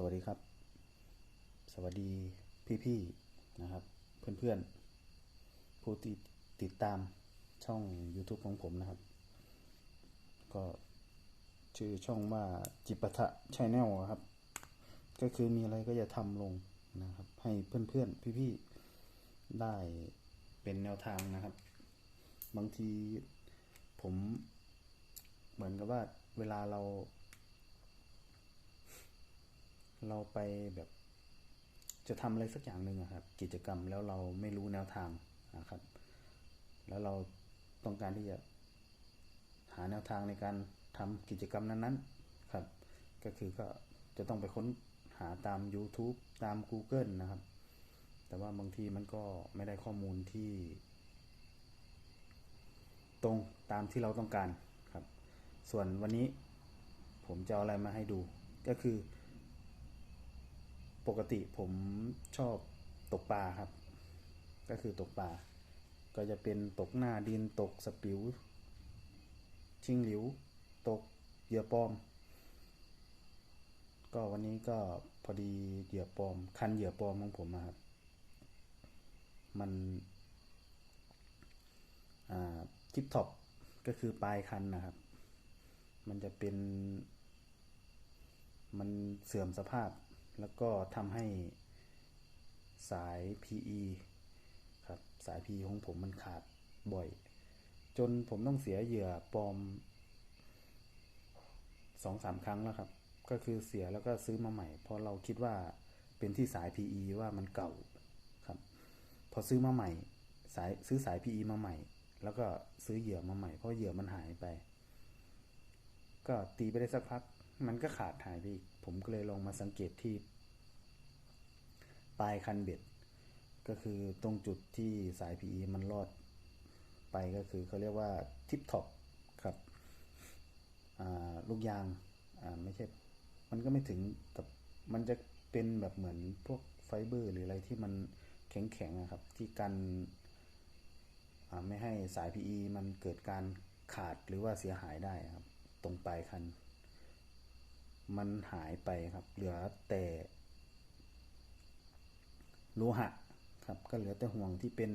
สวัสดีครับ สวัสดีพี่ๆนะครับ เพื่อนๆผู้ที่ติดตามช่อง YouTube ของผมนะครับ ก็ชื่อช่องว่าจิปะทะชแนลครับ ก็คือมีอะไรก็จะทำลงนะครับ ให้เพื่อนๆพี่ๆได้เป็นแนวทางนะครับ บางทีผมเหมือนกับว่าเวลาเรา เราไปแบบจะทำอะไรสักอย่างหนึ่งครับ กิจกรรมแล้วเราไม่รู้แนวทางนะครับ แล้วเราต้องการที่จะหาแนวทางในการทำกิจกรรมนั้นๆ ครับ ก็คือก็จะต้องไปค้นหาตาม YouTube ตาม Google นะครับ แต่ว่าบางทีมันก็ไม่ได้ข้อมูลที่ ตรงตามที่เราต้องการครับ ส่วนวันนี้ผมจะเอาอะไรมาให้ดู ก็คือ ปกติผมชอบตกปลาครับ ก็คือตกปลา ก็จะเป็นตกหน้าดินตกสปิว ชิงหลิว ตกเหยื่อปลอม ก็วันนี้ก็พอดีเหยื่อปลอม คันเหยื่อปลอมของผมอะครับ มันทิปท็อปก็คือปลายคันนะครับ มันจะเป็น มันเสื่อมสภาพ แล้วก็ทำให้สาย PE ครับสาย PE ของผมมันขาดบ่อย จนผมต้องเสียเหยื่อปลอมสองสามครั้งแล้วครับ ก็คือเสียแล้วก็ซื้อมาใหม่ เพราะเราคิดว่าเป็นที่สาย PE ว่ามันเก่าครับ พอซื้อมาใหม่ สายซื้อสาย PE มาใหม่ แล้วก็ซื้อเหยื่อมาใหม่ เพราะเหยื่อมันหายไป ก็ตีไปได้สักพัก มันก็ขาดหายไปอีกผมก็เลยลองมาสังเกตที่ ปลายคันเบ็ด ก็คือตรงจุดที่สาย PE มันรอดไปก็คือเขาเรียกว่าทิปท็อปครับลูกยางไม่ใช่ มันก็ไม่ถึงกับมันจะเป็นแบบเหมือนพวกไฟเบอร์ หรืออะไรที่มันแข็งๆนะครับ ที่กันไม่ให้สาย PE มันเกิดการขาดหรือว่าเสียหายได้ครับ ตรงปลายคัน มันหายไปครับ เหลือแต่โลหะครับ ก็เหลือแต่ห่วงที่เป็น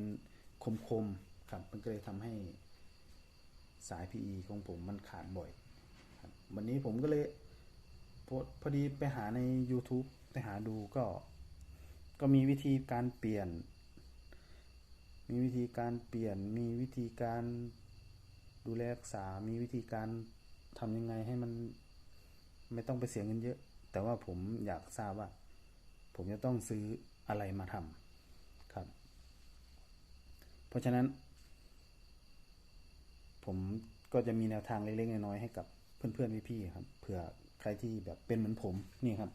คมๆครับ มันก็เลยทำให้สาย PE ของผมมันขาดบ่อยครับวันนี้ผมก็เลยพอพอดีไปหาใน YouTube ไปหาดูก็ ก็มีวิธีการเปลี่ยน มีวิธีการเปลี่ยน มีวิธีการดูแลรักษา มีวิธีการทำยังไงให้มัน ไม่ต้องไปเสียเงินเยอะ แต่ว่าผมอยากทราบว่า ผมจะต้องซื้ออะไรมาทำครับ เพราะฉะนั้น ผมก็จะมีแนวทางเล็กๆน้อยๆให้กับเพื่อนๆพี่ๆครับเผื่อใครที่แบบเป็นเหมือนผมนี่ครับ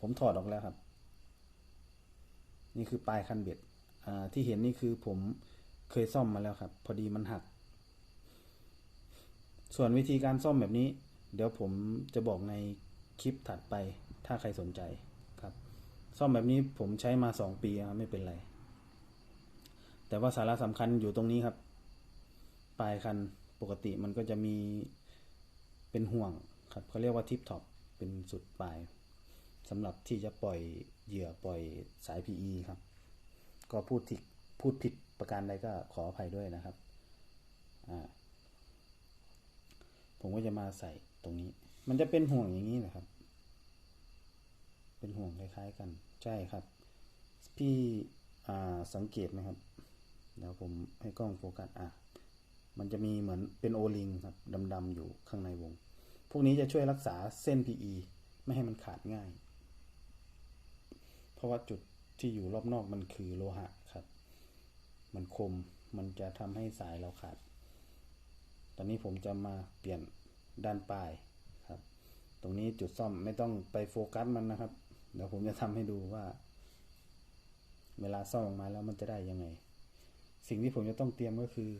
ผมถอดออกแล้วครับ นี่คือปลายคันเบ็ดที่เห็นนี่คือผมเคยซ่อมมาแล้วครับ พอดีมันหัก ส่วนวิธีการซ่อมแบบนี้ เดี๋ยวผมจะบอกในคลิปถัดไปถ้าใครสนใจครับ ซ่อมแบบนี้ผมใช้มาสองปีครับไม่เป็นไร แต่ว่าสาระสำคัญอยู่ตรงนี้ครับ ปลายคันปกติมันก็จะมีเป็นห่วงครับเขาเรียกว่าทิปท็อปเป็นสุดปลายสำหรับที่จะปล่อยเหยื่อปล่อยสาย PE ครับ ก็พูดผิดพูดผิดประการใดก็ขออภัยด้วยนะครับอ่า ผมก็จะมาใส่ตรงนี้ มันจะเป็นห่วงอย่างนี้นะครับ เป็นห่วงคล้ายๆกัน ใช่ครับ พี่สังเกตไหมครับเดี๋ยวผมให้กล้องโฟกัสอะมันจะมีเหมือนเป็นโอลิงครับดำๆอยู่ข้างในวง พวกนี้จะช่วยรักษาเส้น PE ไม่ให้มันขาดง่าย เพราะว่าจุดที่อยู่รอบนอกมันคือโลหะครับ มันคม มันจะทำให้สายเราขาด ตอนนี้ผมจะมาเปลี่ยนด้านปลายครับ ตรงนี้จุดซ่อมไม่ต้องไปโฟกัสมันนะครับ เดี๋ยวผมจะทำให้ดูว่า เวลาซ่อมออกมาแล้วมันจะได้ยังไง สิ่งที่ผมจะต้องเตรียมก็คือ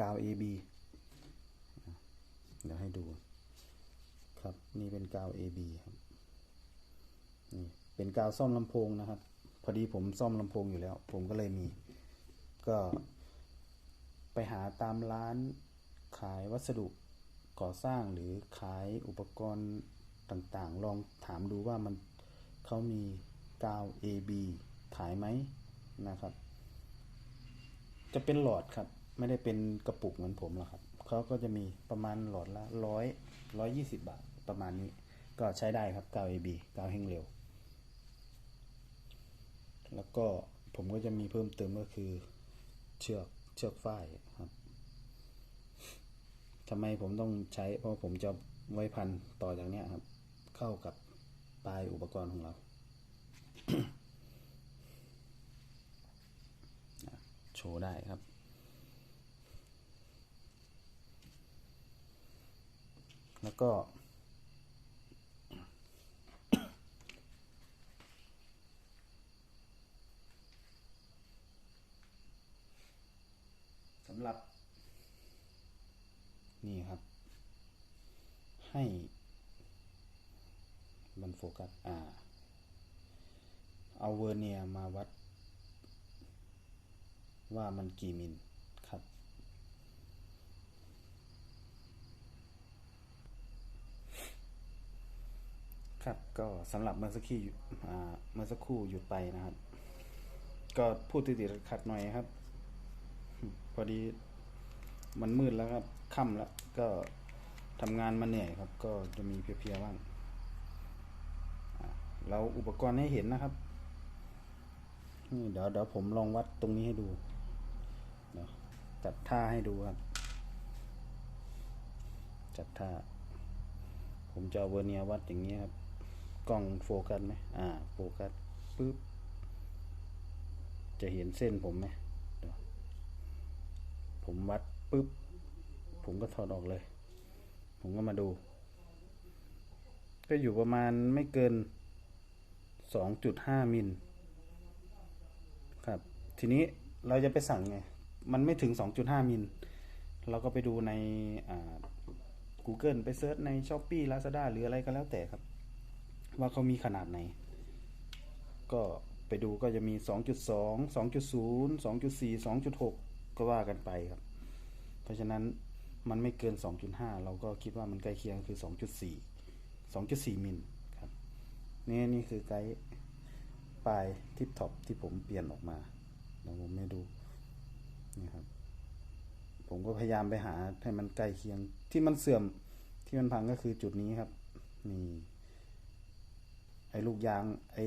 กาว AB เดี๋ยวให้ดู ครับ นี่เป็นกาว AB ครับนี่เป็นกาวซ่อมลำโพงนะครับ พอดีผมซ่อมลำโพงอยู่แล้ว ผมก็เลยมี ก็ ไปหาตามร้านขายวัสดุก่อสร้างหรือขายอุปกรณ์ต่างๆ ลองถามดูว่ามันเขามีกาว AB ขายไหมนะครับ จะเป็นหลอดครับ ไม่ได้เป็นกระปุกเหมือนผมหรอกครับเขาก็จะมีประมาณหลอดละร้อยร้อยยี่สิบบาทประมาณนี้ ก็ใช้ได้ครับกาว AB กาวแห้งเร็ว แล้วก็ผมก็จะมีเพิ่มเติมก็คือเชือก เชือกฝ้ายครับทำไมผมต้องใช้เพราะผมจะไว้พันต่อจากเนี้ยครับ เข้ากับปลายอุปกรณ์ของเรา โชว์ได้ครับแล้วก็ำหรับ นี่ครับ ให้มันโฟกัสอ่าเอาเวอร์เนียมาวัด ว่ามันกี่มิลครับ ครับก็สำหรับเมื่อสักครู่หยุดอ่าเมื่อสักครู่หยุดไปนะครับ ก็พูดติดๆขัดหน่อยครับ อดี มันมืดแล้วครับค่ำแล้วก็ทำงานมาเหนื่อยครับ ก็จะมีเพลียๆบ้างเราอุปกรณ์ให้เห็นนะครับนี่เดี๋ยวเดี๋ยวผมลองวัดตรงนี้ให้ดูเดี๋ยวจัดท่าให้ดูครับ จัดท่า ผมจะเอาเวอร์เนียวัดอย่างนี้ครับ กล้องโฟกัสไหมอ่า โฟกัสปึ๊บ จะเห็นเส้นผมไหม ผมวัดปึ๊บ ผมก็ถอดออกเลย ผมก็มาดู ก็อยู่ประมาณไม่เกิน 2.5 มิลครับ ทีนี้เราจะไปสั่งไง มันไม่ถึง 2.5 มิล เราก็ไปดูใน Google ไปเซิร์ชใน s h อ p e e Lazada หรืออะไรก็แล้วแต่ครับ ว่าเขามีขนาดไหน ก็ไปดูก็จะมี 2.2 2.0 2.4 2.6 ก็ว่ากันไปครับ เพราะฉะนั้นมันไม่เกิน 2.5 เราก็คิดว่ามันใกล้เคียงคือ 2.4 2.4 มิลครับนี่นี่คือไกด์ปลายทิปท็อปที่ผมเปลี่ยนออกมาเดี๋ยวผมไม่ดูนี่ครับ ผมก็พยายามไปหาให้มันใกล้เคียงที่มันเสื่อมที่มันพังก็คือจุดนี้ครับนี่ไอ้ลูกยางไอ้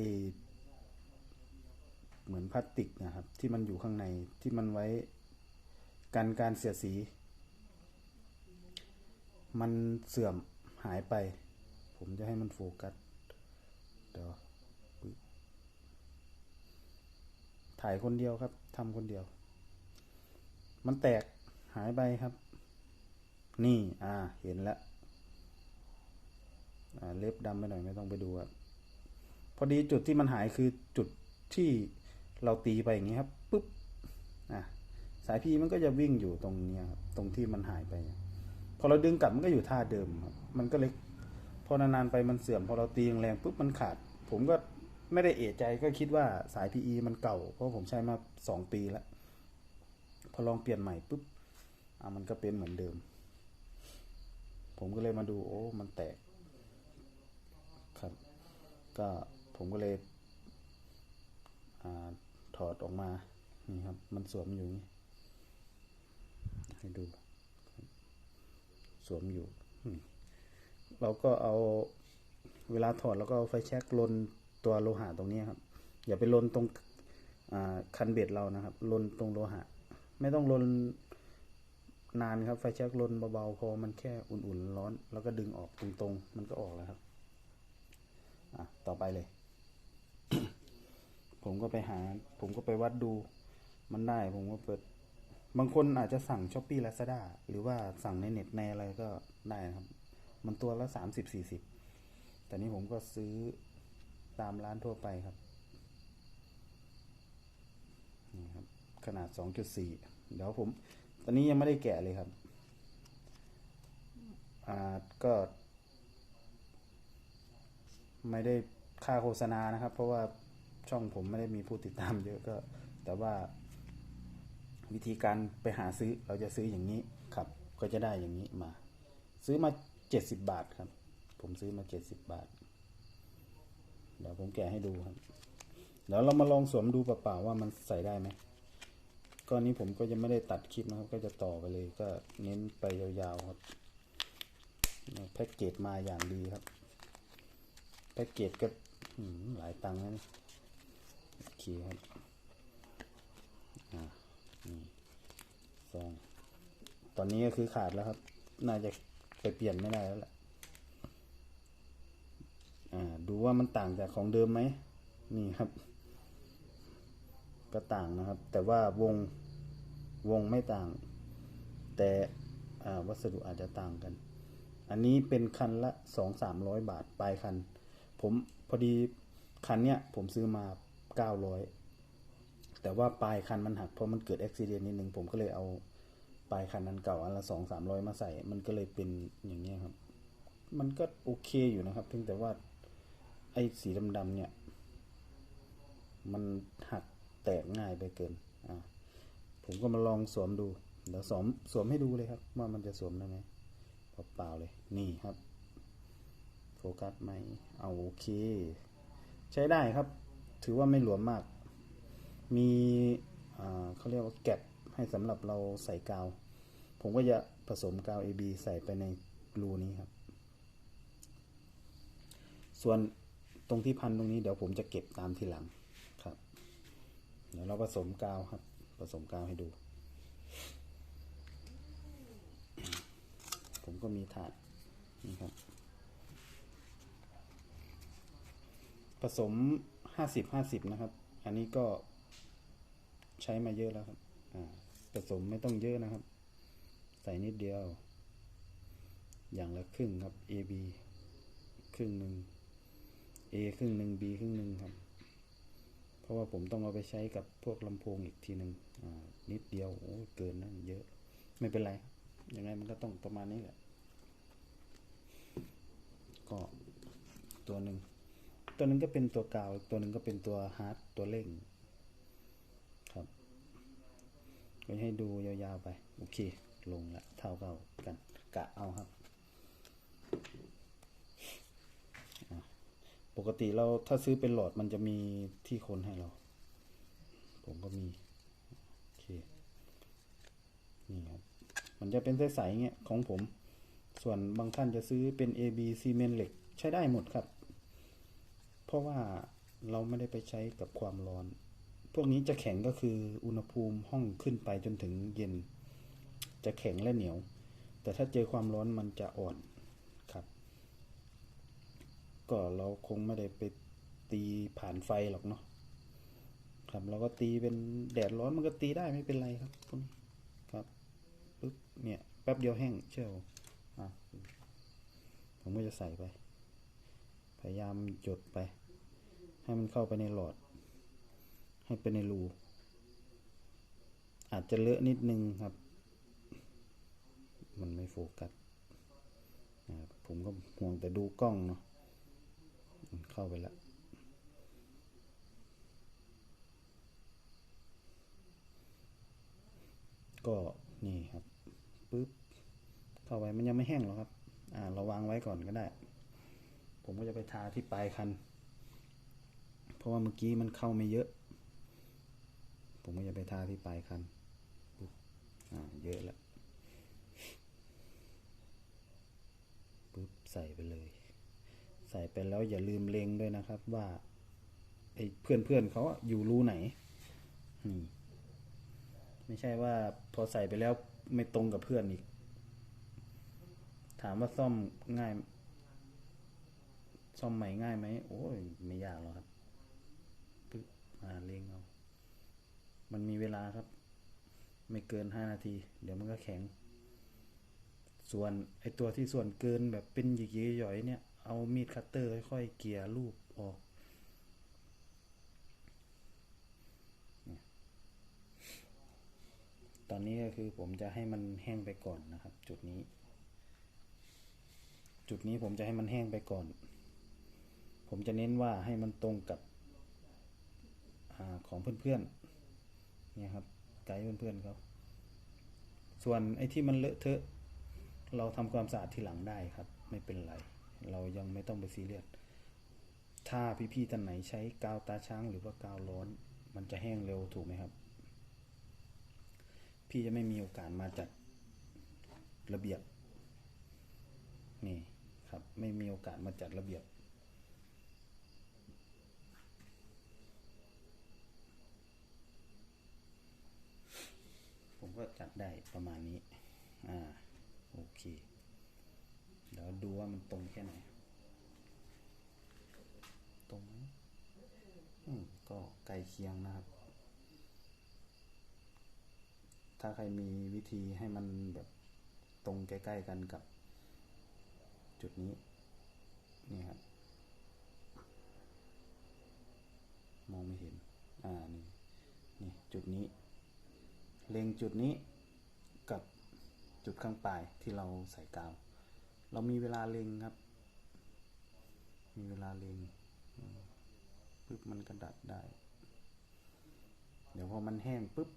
เหมือนพลาสติกนะครับ ที่มันอยู่ข้างในที่มันไว้ กันการเสียดสี มันเสื่อมหายไป ผมจะให้มันโฟกัสเดี๋ยวถ่ายคนเดียวครับทำคนเดียว มันแตกหายไปครับ นี่ อ่า เห็นแล้วเล็บดำไปหน่อยไม่ต้องไปดูครับพอดีจุดที่มันหายคือจุดที่เราตีไปอย่างนี้ครับปุ๊บอะ สายพีมันก็จะวิ่งอยู่ตรงเนี้ยครับตรงที่มันหายไปพอเราดึงกลับมันก็อยู่ท่าเดิมครับมันก็เลยพอนานๆไปมันเสื่อมพอเราตีแรงปุ๊บมันขาด ผมก็ไม่ได้เอะใจก็คิดว่าสาย PE มันเก่า เพราะผมใช้มาสองปีแล้ว พอลองเปลี่ยนใหม่ปุ๊บอะมันก็เป็นเหมือนเดิม ผมก็เลยมาดูโอ้มันแตก ครับ ก็ผมก็เลยอ่าถอดออกมา นี่ครับ มันสวมอยู่นี่ ให้ดู สวมอยู่ เราก็เอาเวลาถอดเราก็เอาไฟแช็กลนตัวโลหะตรงนี้ครับ อย่าไปลนตรงคันเบ็ดเรานะครับลนตรงโลหะ ไม่ต้องลนนานครับ ไฟแช็กลนเบาๆพอมันแค่อุ่นๆร้อน แล้วก็ดึงออกตรงๆ มันก็ออกแล้วครับอะต่อไปเลย ผมก็ไปหา ผมก็ไปวัดดูมันได้ ผมก็เปิด บางคนอาจจะสั่งช้อปปี้ลาซาด้าหรือว่าสั่งในเน็ตในอะไรก็ได้นะครับ มันตัวละสามสิบสี่สิบแต่นี้ผมก็ซื้อตามร้านทั่วไปครับนี่ครับ ขนาดสองจุดสี่เดี๋ยวผม ตอนนี้ยังไม่ได้แกะเลยครับอ่าก็ ไม่ได้ค่าโฆษณานะครับ เพราะว่าช่องผมไม่ได้มีผู้ติดตามเยอะก็ แต่ว่า วิธีการไปหาซื้อเราจะซื้ออย่างนี้ครับ ก็จะได้อย่างนี้มา ซื้อมาเจ็ดสิบบาทครับ ผมซื้อมาเจ็ดสิบบาท เดี๋ยวผมแกะให้ดูครับเดี๋ยวเรามาลองสวมดูเปล่าๆว่ามันใส่ได้ไหมก้อนนี้ผมก็ยังไม่ได้ตัดคลิปนะครับ ก็จะต่อไปเลยก็เน้นไปยาวๆครับแพ็กเกจมาอย่างดีครับแพ็กเกจก็หลายตังค์นะโอเคครับอ่า นี่ซองตอนนี้ก็คือขาดแล้วครับ น่าจะไปเปลี่ยนไม่ได้แล้วแหละดูว่ามันต่างจากของเดิมไหม นี่ครับ ก็ต่างนะครับ แต่ว่าวงวงไม่ต่าง แต่วัสดุอาจจะต่างกัน อันนี้เป็นคันละสองสามร้อยบาทปลายคัน ผมพอดีคันเนี้ยผมซื้อมาเก้าร้อย แต่ว่าปลายคันมันหักเพราะมันเกิดอุบิเหตุนิดนึงผมก็เลยเอาปลายคันนั้นเก่าอันละสองสามร้อยมาใส่ มันก็เลยเป็นอย่างเงี้ยครับ มันก็โอเคอยู่นะครับเพียงแต่ว่าไอ้สีดำๆเนี่ย มันหักแตกง่ายไปเกิน อ่า ผมก็มาลองสวมดู เดี๋ยวสวมสวมให้ดูเลยครับ ว่ามันจะสวมได้ไหมเปล่าๆเลย นี่ครับ โฟกัสไหม เอาโอเค ใช้ได้ครับ ถือว่าไม่หลวมมาก มีเขาเรียกว่าแกะให้สำหรับเราใส่กาว ผมก็จะผสมกาว AB ใส่ไปในรูนี้ครับ ส่วนตรงที่พันตรงนี้เดี๋ยวผมจะเก็บตามทีหลังครับ เดี๋ยวเราผสมกาวครับ ผสมกาวให้ดู ผมก็มีถาดนี่ครับ ผสมห้าสิบห้าสิบนะครับ อันนี้ก็ ใช้มาเยอะแล้วครับผสมไม่ต้องเยอะนะครับ ใส่นิดเดียว อย่างละครึ่งครับ AB ครึ่งหนึ่ง A ครึ่งหนึ่ง B ครึ่งหนึ่งครับ เพราะว่าผมต้องเอาไปใช้กับพวกลำโพงอีกทีหนึ่งนิดเดียวโอ้เกินนั่นเยอะ ไม่เป็นไรยังไงมันก็ต้องประมาณนี้แหละก็ตัวหนึ่งตัวหนึงก็เป็นตัวกาว ตัวหนึ่งก็เป็นตัวฮาร์ดตัวเร่ง ครับ ก็ให้ดูยาวๆไป โอเค ลงละเท่าเก่ากัน กะเอาครับ ปกติเราถ้าซื้อเป็นหลอดมันจะมีที่คนให้เรา ผมก็มี โอเค นี่ครับ มันจะเป็นใสๆเงี้ยของผม ส่วนบางท่านจะซื้อเป็น AB ซีเมนเหล็กใช้ได้หมดครับ เพราะว่าเราไม่ได้ไปใช้กับความร้อน พวกนี้จะแข็งก็คืออุณหภูมิห้องขึ้นไปจนถึงเย็น จะแข็งและเหนียว แต่ถ้าเจอความร้อนมันจะอ่อนครับ ก็เราคงไม่ได้ไปตีผ่านไฟหรอกเนาะครับเราก็ตีเป็นแดดร้อนมันก็ตีได้ไม่เป็นไรครับพวกนี้ครับปึ๊บเนี่ยแป๊บเดียวแห้งเชื่อผมอะผมก็จะใส่ไป พยายามหยดไป ให้มันเข้าไปในหลอด ให้ไปในรู อาจจะเลอะนิดนึงครับ มันไม่โฟกัสนะครับผมก็ห่วงแต่ดูกล้องเนาะมันเข้าไปแล้วก็นี่ครับปึ๊บเข้าไปมันยังไม่แห้งหรอกครับ อ่าเราวางไว้ก่อนก็ได้ ผมก็จะไปทาที่ปลายคัน เพราะว่าเมื่อกี้มันเข้าไม่เยอะ ผมก็จะไปทาที่ปลายคันอ่าเยอะแล้วปึ๊บใส่ไปเลย ใส่ไปแล้วอย่าลืมเล็งด้วยนะครับว่าไอ้เพื่อนเพื่อนๆเขาอะอยู่รูไหนนี่ไม่ใช่ว่าพอใส่ไปแล้วไม่ตรงกับเพื่อนอีก ถามว่าซ่อมง่าย ซ่อมใหม่ง่ายไหมโอ้ยไม่ยากหรอกครับปึ๊บมาเล็งเอา มันมีเวลาครับ ไม่เกินห้านาที เดี๋ยวมันก็แข็ง ส่วนไอตัวที่ส่วนเกินแบบเป็นหยิกๆหย่อยๆเนี่ย เอามีดคัตเตอร์ค่อยๆเกลี่ยรูปออกตอนนี้ก็คือผมจะให้มันแห้งไปก่อนนะครับ จุดนี้ จุดนี้ผมจะให้มันแห้งไปก่อน ผมจะเน้นว่าให้มันตรงกับอของเพื่อนๆ เนี่ยครับไกด์เพื่อนๆเขาส่วนไอ้ที่มันเลอะเทอะ เราทำความสะอาดทีหลังได้ครับ ไม่เป็นไร เรายังไม่ต้องไปซีเรียสถ้าพี่ๆท่านไหนใช้กาวตาช้างหรือว่ากาวร้อน มันจะแห้งเร็วถูกไหมครับ พี่จะไม่มีโอกาสมาจัดระเบียบนี่ครับ ไม่มีโอกาสมาจัดระเบียบ ผมก็จัดได้ประมาณนี้ อ่า โอเค เดี๋ยวดูว่ามันตรงแค่ไหน ตรงไหมอืม ก็ใกล้เคียงนะครับ ถ้าใครมีวิธีให้มันแบบตรงใกล้ ๆ กันกับ จุดนี้ นี่ครับ มองไม่เห็น อ่า นี่ นี่ จุดนี้ เล็งจุดนี้กับจุดข้างปลายที่เราใส่กาว เรามีเวลาเล็งครับ มีเวลาเล็งปึ๊บมันกระดัดได้ เดี๋ยวพอมันแห้งปุ๊บ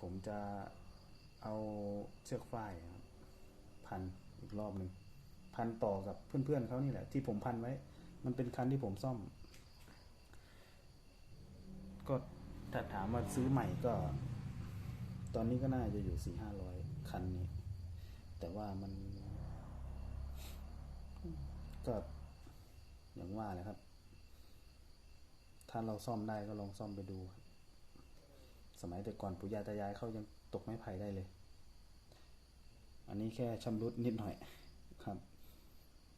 ผมจะเอาเชือกฝ้ายพันอีกรอบหนึ่งพันต่อกับเพื่อนๆเขานี่แหละ ที่ผมพันไว้ มันเป็นคันที่ผมซ่อม ก็ ถ้าถามว่าซื้อใหม่ก็ ตอนนี้ก็น่าจะอยู่สี่ห้าร้อยคันนี้ แต่ว่ามัน ก็อย่างว่าแหละครับ ถ้าเราซ่อมได้ก็ลองซ่อมไปดู สมัยแต่ก่อนปู่ย่าตายายเขายังตกไม้ไผ่ได้เลย อันนี้แค่ชำรุดนิดหน่อยครับ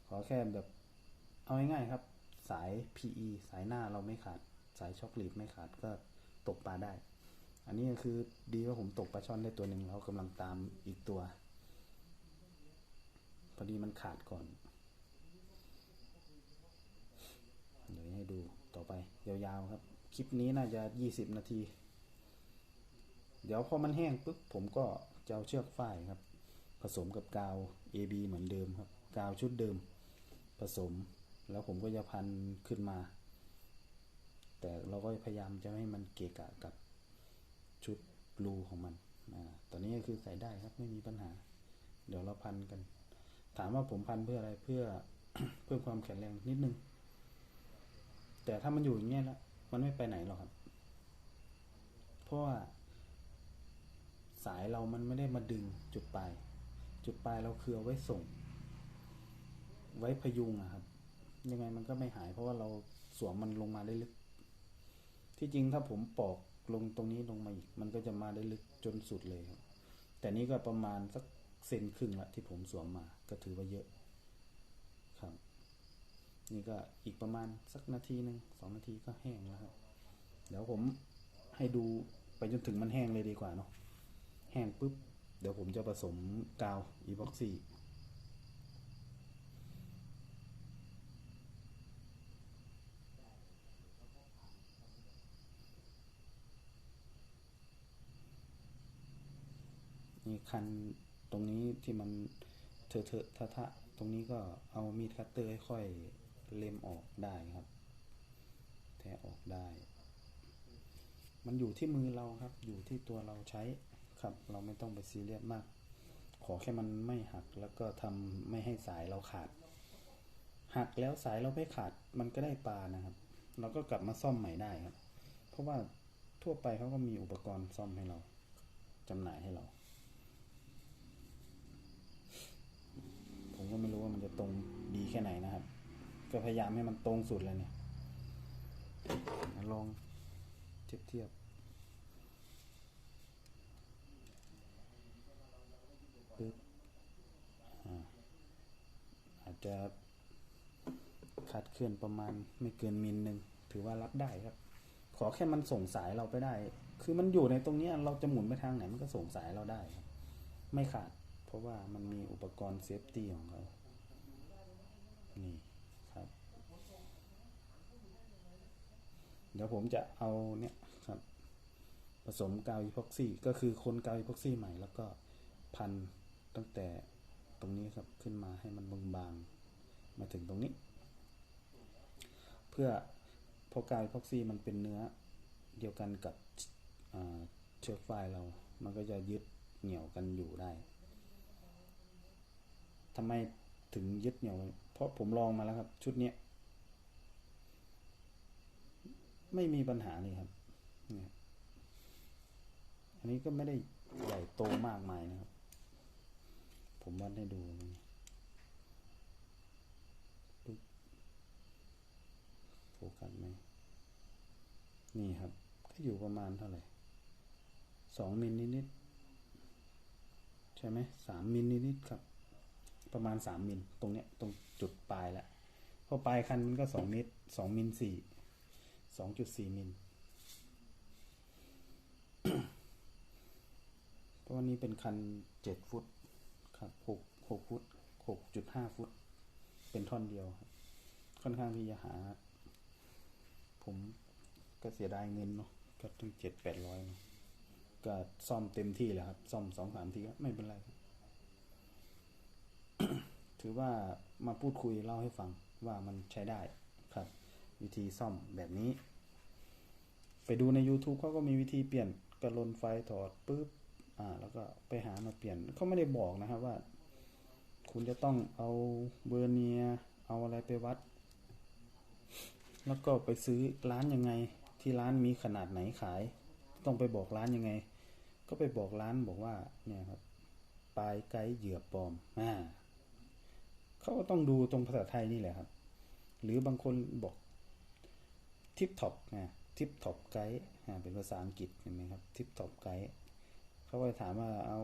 ขอแค่แบบ เอาง่ายๆครับ สาย PE สายหน้าเราไม่ขาด สายช็อคลีดไม่ขาดก็ ตกปลาได้ อันนี้ก็คือดีว่าผมตกปลาช่อนได้ตัวหนึ่งแล้วกำลังตามอีกตัว พอดีมันขาดก่อน เดี๋ยวให้ดูต่อไป ยาวๆครับ คลิปนี้น่าจะยี่สิบนาที เดี๋ยวพอมันแห้งปุ๊บผมก็จะเอาเชือกฝ้ายครับ ผสมกับกาว AB เหมือนเดิมครับ กาวชุดเดิม ผสม แล้วผมก็จะพันขึ้นมา แต่เราก็พยายามจะไม่ให้มันเกะกะกับชุดรูของมันอตอนนี้ก็คือใส่ได้ครับไม่มีปัญหา เดี๋ยวเราพันกัน ถามว่าผมพันเพื่ออะไรเพื่อเพิ่มความแข็งแรงนิดนึง แต่ถ้ามันอยู่อย่างเงี้ยแล้วมันไม่ไปไหนหรอกครับ เพราะว่าสายเรามันไม่ได้มาดึงจุดปลาย จุดปลายเราคือเอาไว้ส่ง ไว้พยุงอะครับ ยังไงมันก็ไม่หายเพราะว่าเราสวมมันลงมาได้ลึก ที่จริงถ้าผมปอกลงตรงนี้ลงมาอีก มันก็จะมาได้ลึกจนสุดเลยครับ แต่นี้ก็ประมาณสักเซนครึ่งละที่ผมสวมมาก็ถือว่าเยอะครับ นี่ก็อีกประมาณสักนาทีหนึ่งสองนาทีก็แห้งแล้วครับ เดี๋ยวผมให้ดูไปจนถึงมันแห้งเลยดีกว่าเนาะแห้งปุ๊บ เดี๋ยวผมจะผสมกาวอีบ็อกซี่ นี่ คันตรงนี้ที่มันเถอะเถอะทะทะตรงนี้ก็เอามีดคัตเตอร์ค่อยเล็มออกได้ครับแทะออกได้ มันอยู่ที่มือเราครับ อยู่ที่ตัวเราใช้ครับ เราไม่ต้องไปซีเรียสมาก ขอแค่มันไม่หักแล้วก็ทำไม่ให้สายเราขาด หักแล้วสายเราไม่ขาดมันก็ได้ปลานะครับ เราก็กลับมาซ่อมใหม่ได้ครับ เพราะว่าทั่วไปเขาก็มีอุปกรณ์ซ่อมให้เราจำหน่ายให้เรา ผม ก็ไม่รู้ว่ามันจะตรงดีแค่ไหนนะครับ ก็พยายามให้มันตรงสุดเลยเนี่ยลองเทียบเทียบปึ๊บอาจจะคัดเคลื่อนประมาณไม่เกินมิลหนึ่งถือว่ารับได้ครับ ขอแค่มันส่งสายเราไปได้ คือมันอยู่ในตรงนี้เราจะหมุนไปทางไหนมันก็ส่งสายเราได้ครับไม่ขาด เพราะว่ามันมีอุปกรณ์เซฟตี้ของเขา นี่ครับ เดี๋ยวผมจะเอาเนี่ยครับ ผสมกาวอีพ็อกซี่ ก็คือคนกาวอีพ็อกซี่ใหม่แล้วก็พันตั้งแต่ตรงนี้ครับขึ้นมาให้มันบางๆ มาถึงตรงนี้ เพื่อพราะกาวอีพ็อกซี่มันเป็นเนื้อเดียวกันกับเชือกฝ้ายเรา มันก็จะยึดเหนี่ยวกันอยู่ได้ ทำไมถึงยึดเหนี่ยวเพราะผมลองมาแล้วครับ ชุดเนี้ยไม่มีปัญหาเลยครับอันนี้ก็ไม่ได้ใหญ่โตมากมายนะครับ ผมวัดให้ดูโฟกัสไหมนี่ครับ ก็อยู่ประมาณเท่าไหร่สองมิลนิดๆใช่ไหมสามมิลนิดๆครับ ประมาณสามมิลตรงเนี้ยตรงจุดปลายแล้วพอปลายคันมันก็สองมิลสองมิลสี่สองจุดสี่มิลเพราะวันนี้เป็นคันเจ็ดฟุตครับหกหกฟุตหกจุดห้าฟุต เป็นท่อนเดียวครับค่อนข้างที่จะหา ผมก็เสียดายเงินเนาะก็ตั้งเจ็ดแปดร้อยก็ซ่อมเต็มที่แล้วครับ ซ่อมสองสามทีก็ไม่เป็นไรครับ ถือว่ามาพูดคุยเล่าให้ฟังว่ามันใช้ได้ครับ วิธีซ่อมแบบนี้ ไปดูใน YouTube เขาก็มีวิธีเปลี่ยนกระลนไฟถอดปุ๊บอ่าแล้วก็ไปหามาเปลี่ยนเขาไม่ได้บอกนะครับว่า คุณจะต้องเอาเบอร์เนียเอาอะไรไปวัด แล้วก็ไปซื้อร้านยังไง ที่ร้านมีขนาดไหนขาย ต้องไปบอกร้านยังไง ก็ไปบอกร้านบอกว่าเนี่ยครับปลายไกด์เหยื่อปลอมอ่า เขาก็ต้องดูตรงภาษาไทยนี่แหละครับ หรือบางคนบอกทิปท็อปนะทิปท็อปไกด์เป็นภาษาอังกฤษเห็นไหมครับทิปท็อปไกด์เขาก็จะถามว่าเอา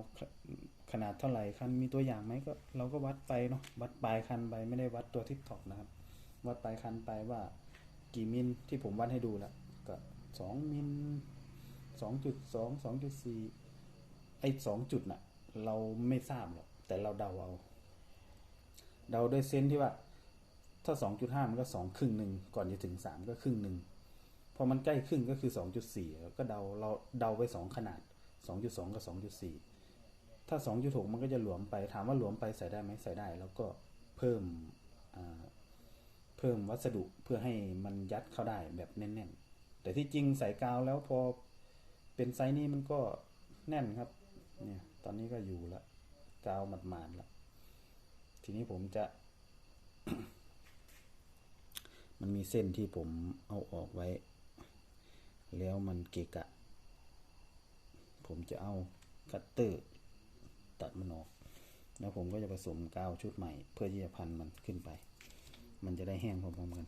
ขนาดเท่าไหร่คันมีตัวอย่างไหมก็เราก็วัดไปเนาะวัดปลายคันไปไม่ได้วัดตัวทิปท็อปนะครับ วัดปลายคันไปว่ากี่มิลที่ผมวัดให้ดูล้วก็สองมิลสองจุดสองสองจุดสี่ไอ้สองจุดน่ะ เราไม่ทราบหรอกแต่เราเดาเอา เดาด้วยเซนที่ว่า ถ้าสองจุดห้ามันก็สองครึ่งหนึ่งก่อนจะถึงสามก็ครึ่งหนึ่งพอมันใกล้ครึ่งก็คือสองจุดสี่ก็เดาเราเดาไปสองขนาดสองจุดสองกับสองจุดสี่ถ้าสองจุดหกมันก็จะหลวมไปถามว่าหลวมไปใส่ได้ไหมใส่ได้ แล้วก็เพิ่มเพิ่มวัสดุเพื่อให้มันยัดเข้าได้แบบแน่น ๆ แต่ที่จริงใส่กาวแล้วพอเป็นไซส์นี้มันก็แน่นครับเนี่ยตอนนี้ก็อยู่ละกาวหมาดๆละ ทีนี้ผมจะ มันมีเส้นที่ผมเอาออกไว้ แล้วมันเกะกะ ผมจะเอาคัตเตอร์ตัดมันออก แล้วผมก็จะผสมกาวชุดใหม่ เพื่อที่จะพันมันขึ้นไป มันจะได้แห้งพร้อมๆกัน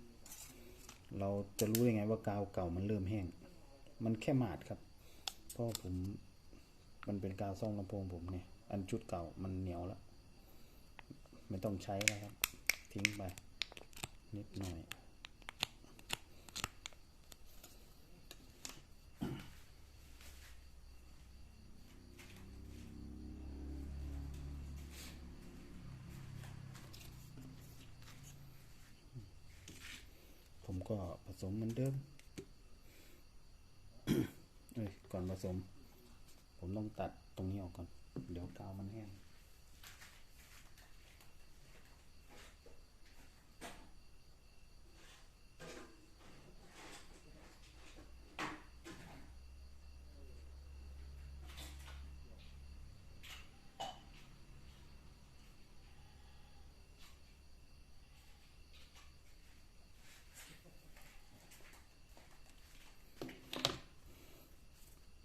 เราจะรู้ยังไงว่ากาวเก่ามันเริ่มแห้ง มันแค่หมาดครับ เพราะผมมันเป็นกาวซ่อมลำโพงผมเนี่ย อันชุดเก่ามันเหนียวแล้ว ไม่ต้องใช้แล้วครับ ทิ้งไป นิดหน่อย ผมก็ผสมเหมือนเดิมเอ้ยก่อนผสม ผมต้องตัดตรงนี้ออกก่อน เดี๋ยวกาวมันแห้ง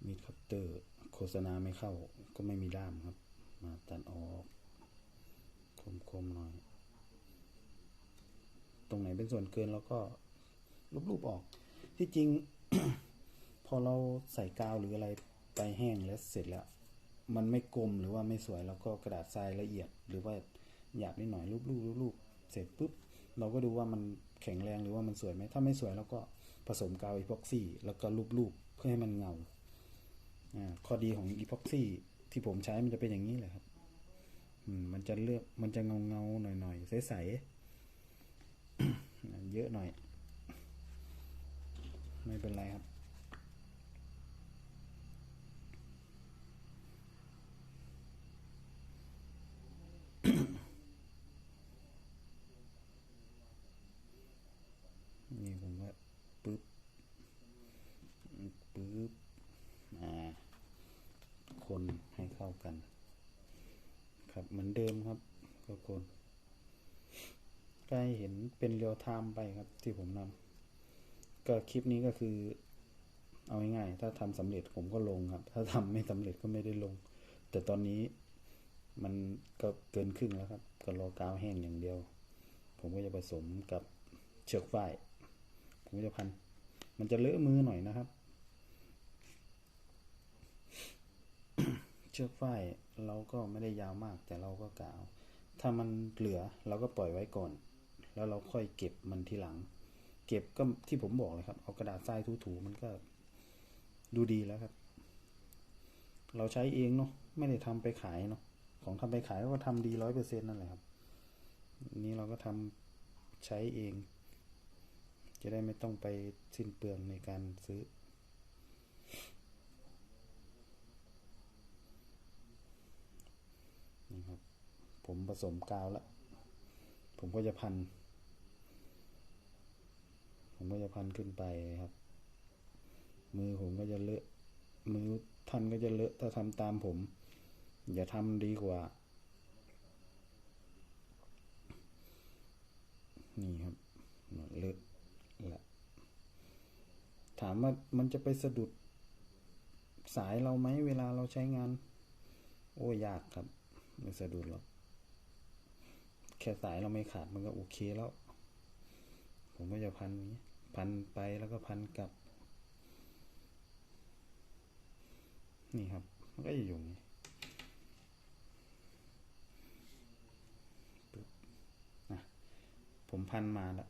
มีดคัตเตอร์ โฆ ษณาไม่เข้าก็ไม่มีด้ามครับ มาตัดออกคมๆหน่อย ตรงไหนเป็นส่วนเกินเราก็รูปๆออก ที่จริง พอเราใส่กาวหรืออะไรไปแห้งแล้วเสร็จแล้ว มันไม่กลมหรือว่าไม่สวยเราก็กระดาษทรายละเอียด หรือว่าหยาบนิดหน่อยรูปๆรูปๆเสร็จปุ๊บเราก็ดูว่ามันแข็งแรงหรือว่ามันสวยไหมถ้าไม่สวยเราก็ผสมกาวอีพ็อกซี่ แล้วก็รูปๆเพื่อให้มันเงา ข้อดีของอีพ็อกซี่ที่ผมใช้มันจะเป็นอย่างนี้แหละครับมันจะเลือกมันจะเงาเงาหน่อยหน่อยๆใสๆเยอะหน่อย ไม่เป็นไรครับ นี่ผมก็ปึ๊บ ปึ๊บ อ่า คนให้เข้า กัน ครับเหมือนเดิมครับก็คนก็ให้เห็นเป็นเรียลไทม์ไปครับที่ผมนำก็คลิปนี้ก็คือ เอาง่ายๆถ้าทำสำเร็จผมก็ลงครับ ถ้าทำไม่สำเร็จก็ไม่ได้ลง แต่ตอนนี้มันก็เกินครึ่งแล้วครับ ก็รอกาวแห้งอย่างเดียว ผมก็จะผสมกับเชือกฝ้ายผมจะพัน มันจะเลอะมือหน่อยนะครับ เชือกฝ้ายเราก็ไม่ได้ยาวมากแต่เราก็กาว ถ้ามันเหลือเราก็ปล่อยไว้ก่อน แล้วเราค่อยเก็บมันทีหลัง เก็บก็ที่ผมบอกเลยครับ เอากระดาษทรายถูๆมันก็ดูดีแล้วครับ เราใช้เองเนาะไม่ได้ทำไปขายเนาะของทำไปขายก็ทำดีร้อยเปอร์เซ็นต์นั่นแหละครับ นี้เราก็ทำใช้เอง จะได้ไม่ต้องไปสิ้นเปลืองในการซื้อ นี่ครับ ผมผสมกาวแล้ว ผมก็จะพัน ผมก็จะพันขึ้นไปครับ มือผมก็จะเลอะ มือท่านก็จะเลอะ ถ้าทำตามผม อย่าทำดีกว่า นี่ครับเลอะแหละถามว่ามันจะไปสะดุดสายเราไหมเวลาเราใช้งาน โอ้ยากครับ ไม่สะดุดหรอก แค่สายเราไม่ขาดมันก็โอเคแล้ว ผมก็จะพันอย่างนี้ พันไปแล้วก็พันกลับ นี่ครับ มันก็จะอยู่อย่างนี้ปึ๊บนะผมพันมาแล้ว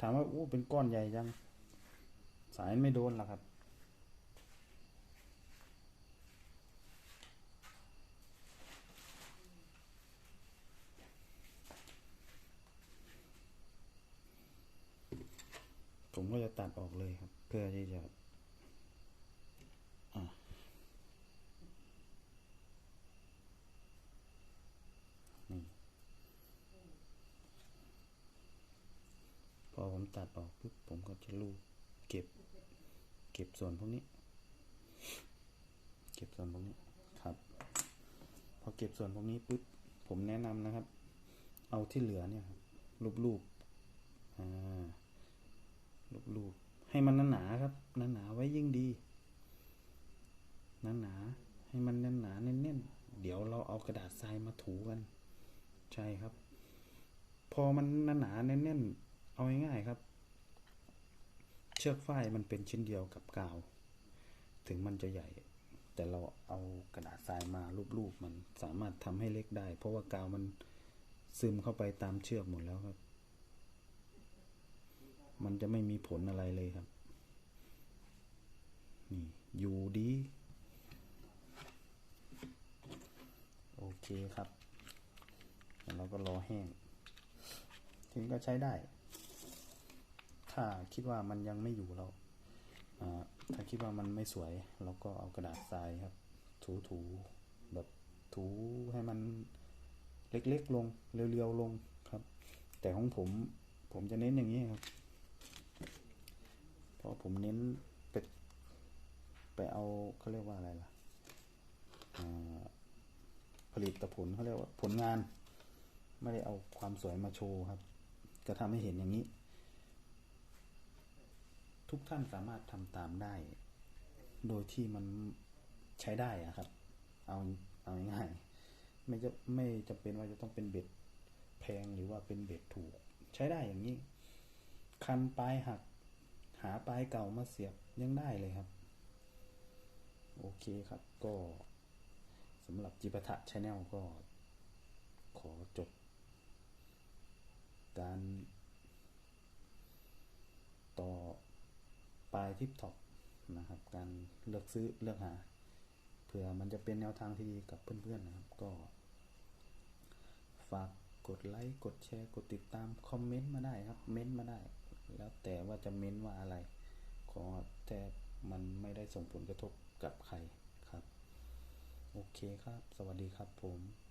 ถามว่าโอ้เป็นก้อนใหญ่จัง สายไม่โดนหรอครับ ผมก็จะตัดออกเลยครับ เพื่อที่จะพอผมตัดออกปุ๊บผมก็จะลูบเก็บ เก็บส่วนพวกนี้ เก็บส่วนพวกนี้ครับ พอเก็บส่วนพวกนี้ปุ๊บผมแนะนำนะครับ เอาที่เหลือเนี่ยครับรูปๆอ่า ลูบๆให้มันหนาๆครับหนาๆไว้ยิ่งดีหนาๆให้มันหนาๆแน่นๆเดี๋ยวเราเอากระดาษทรายมาถูกัน ใช่ครับ พอมันหนาๆแน่นๆเอาง่ายๆครับ เชือกฝ้ายมันเป็นชิ้นเดียวกับกาว ถึงมันจะใหญ่ แต่เราเอากระดาษทรายมาลูบๆมันสามารถทำให้เล็กได้ เพราะว่ากาวมันซึมเข้าไปตามเชือกหมดแล้วครับ มันจะไม่มีผลอะไรเลยครับ นี่ อยู่ดี โอเคครับ แล้วเราก็รอแห้งทีนี้ก็ใช้ได้ ถ้าคิดว่ามันยังไม่อยู่เราถ้าคิดว่ามันไม่สวย เราก็เอากระดาษทรายครับ ถูๆแบบถูให้มันเล็กๆลง เรียวๆลงครับ แต่ของผมผมจะเน้นอย่างนี้ครับ ราะผมเน้นไปไปเอาเขาเรียกว่าอะไรล่ะผลิตผลเขาเรียกว่าผลงาน ไม่ได้เอาความสวยมาโชว์ครับ จะทำให้เห็นอย่างนี้ ทุกท่านสามารถทำตามได้ โดยที่มันใช้ได้อะครับ เอาเอาง่ายๆไม่จะไม่จำเป็นว่าจะต้องเป็นเบ็ดแพงหรือว่าเป็นเบ็ดถูก ใช้ได้อย่างนี้ คันปลายหัก หาปลายเก่ามาเสียบยังได้เลยครับ โอเคครับก็สำหรับจิปทะชาแนลก็ขอจบ การ ต่อปลายทิปท็อปนะครับ การเลือกซื้อเลือกหาเผื่อมันจะเป็นแนวทางที่ดีกับเพื่อนๆนะครับ ก็ ฝากกดไลค์ กดแชร์ กดติดตาม คอมเมนต์มาได้ครับ เม้นต์มาได้ แล้วแต่ว่าจะเม้นว่าอะไร ขอแต่มันไม่ได้ส่งผลกระทบกับใครครับ โอเคครับ สวัสดีครับผม